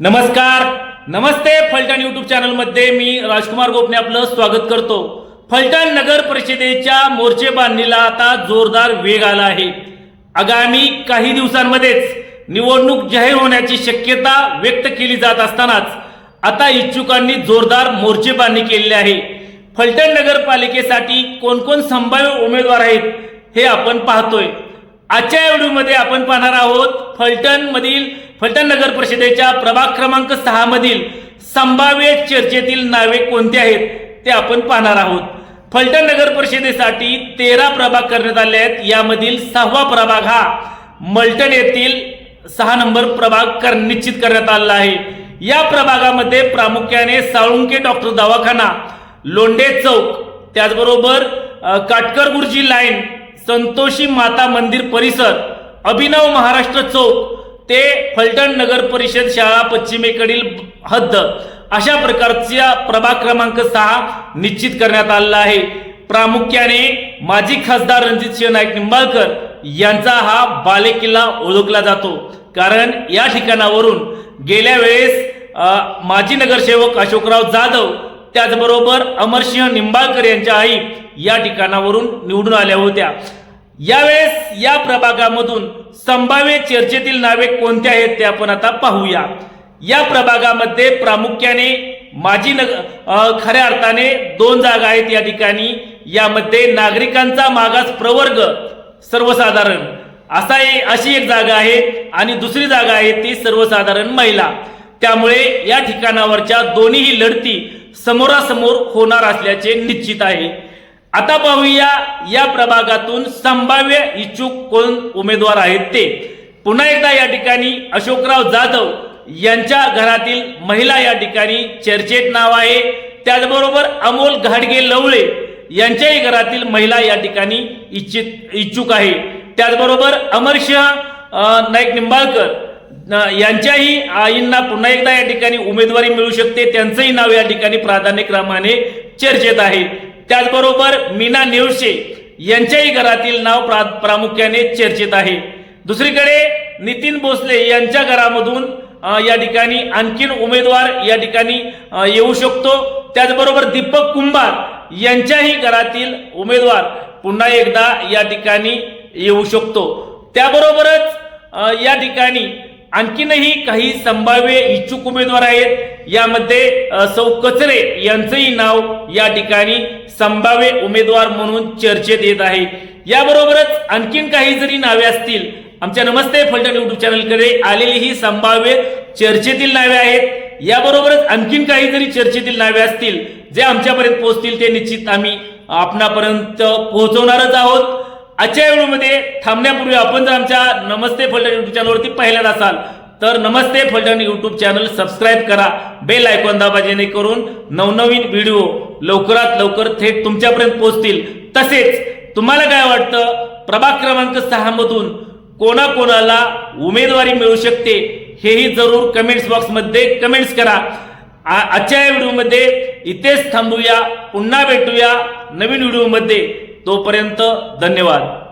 नमस्कार. नमस्ते फलटण युट्यूब चॅनलमध्ये मी राजकुमार गोपने आपलं स्वागत करतो. फलटण नगर परिषदेच्या मोर्चे बांधणीला आता जोरदार वेग आला आहे. आगामी काही दिवसांमध्येच निवडणूक जाहीर होण्याची शक्यता व्यक्त केली जात असतानाच आता इच्छुकांनी जोरदार मोर्चे बांधणी केलेली आहे. फलटण नगरपालिकेसाठी कोणकोण संभाव्य उमेदवार आहेत हे आपण पाहतोय. आजच्या व्हिडिओमध्ये आपण पाहणार आहोत फलटण मधील फलटण नगर परिषदेच्या प्रभाग क्रमांक सहा मधील संभाव्य चर्चेतील नावे कोणती आहेत ते आपण पाहणार आहोत. फलटण नगर परिषदेसाठी तेरा प्रभाग करण्यात आले आहेत. यामधील सहावा प्रभाग हा मलटण येथील सहा नंबर प्रभाग कर निश्चित करण्यात आलेला आहे. या प्रभागामध्ये प्रामुख्याने साळुंके डॉक्टर दवाखाना लोंढे चौक त्याचबरोबर अ, काटकर गुरुजी लाईन संतोषी माता मंदिर परिसर अभिनव महाराष्ट्र चौक ते फलटण नगर परिषद शाळा पश्चिमेकडील हद्द अशा प्रकारच्या प्रभाग क्रमांक सहा निश्चित करण्यात आलेला आहे. प्रामुख्याने माजी खासदार रणजित सिंह नाईक निंबाळकर यांचा हा बालेकिल्ला ओळखला जातो. कारण या ठिकाणावरून गेल्या वेळेस माजी नगरसेवक अशोकराव जाधव त्याचबरोबर अमरसिंह निंबाळकर यांच्या आई या ठिकाणावरून निवडून आल्या होत्या. यावेळेस या प्रभागामधून संभाव्य चर्चेतील नावे कोणती आहेत ते आपण आता पाहूया. या प्रभागामध्ये प्रामुख्याने माजी नग खऱ्या अर्थाने दोन जागा आहेत या ठिकाणी. यामध्ये नागरिकांचा मागास प्रवर्ग सर्वसाधारण. असा अशी एक जागा आहे आणि दुसरी जागा आहे ती सर्वसाधारण महिला. त्यामुळे या ठिकाणावरच्या दोन्हीही लढती समोरासमोर होणार असल्याचे निश्चित आहे. आता पाहूया या प्रभागातून संभाव्य इच्छुक कोण उमेदवार आहेत ते. पुन्हा एकदा या ठिकाणी अशोकराव जाधव यांच्या घरातील महिला या ठिकाणी चर्चेत नाव आहे. त्याचबरोबर अमोल घाडगे लवळे यांच्याही घरातील महिला या ठिकाणी इच्छित इच्छुक आहे. त्याचबरोबर अमरसिंह नाईक निंबाळकर यांच्याही आईंना पुन्हा एकदा या ठिकाणी उमेदवारी मिळू शकते. त्यांचंही नाव या ठिकाणी प्राधान्यक्रमाने चर्चेत आहे. त्याचबरोबर मीना नेवशे यांच्याही घरातील नाव प्रा प्रामुख्याने चर्चेत आहे. दुसरीकडे नितीन भोसले यांच्या घरामधून या ठिकाणी आणखीन उमेदवार या ठिकाणी येऊ शकतो. त्याचबरोबर दीपक कुंभार यांच्याही घरातील उमेदवार पुन्हा एकदा या ठिकाणी येऊ शकतो. त्याबरोबरच या ठिकाणी आणखीनही काही संभाव्य इच्छुक उमेदवार आहेत. यामध्ये सौ कचरे यांचंही नाव या ठिकाणी संभाव्य उमेदवार म्हणून चर्चेत येत आहे. याबरोबरच आणखीन काही जरी नावे असतील आमच्या नमस्ते फलटण युट्यूब चॅनलकडे आलेली ही संभाव्य चर्चेतील नावे आहेत. याबरोबरच आणखीन काही जरी चर्चेतील नावे असतील जे आमच्यापर्यंत पोहोचतील ते निश्चित आम्ही आपणापर्यंत पोहोचवणारच आहोत. आजच्या व्हिडिओमध्ये थांबण्यापूर्वी आपण जर आमच्या नमस्ते फलटण युट्यूब चॅनलवरती पहिल्याच असाल तर नमस्ते फलटण यूट्यूब चॅनल सबस्क्राईब करा बेल आयकॉन दाबा जेणेकरून नवनवीन व्हिडिओ लवकरात लवकर थेट तुमच्यापर्यंत पोहोचतील. तसेच तुम्हाला काय वाटतं? प्रभाग क्रमांक सहा मधून कोणाकोणाला उमेदवारी मिळू शकते? हेही जरूर कमेंट्स बॉक्समध्ये कमेंट्स करा. आ- आजच्या या व्हिडिओमध्ये इथेच थांबूया पुन्हा भेटूया नवीन व्हिडिओमध्ये तोपर्यंत धन्यवाद.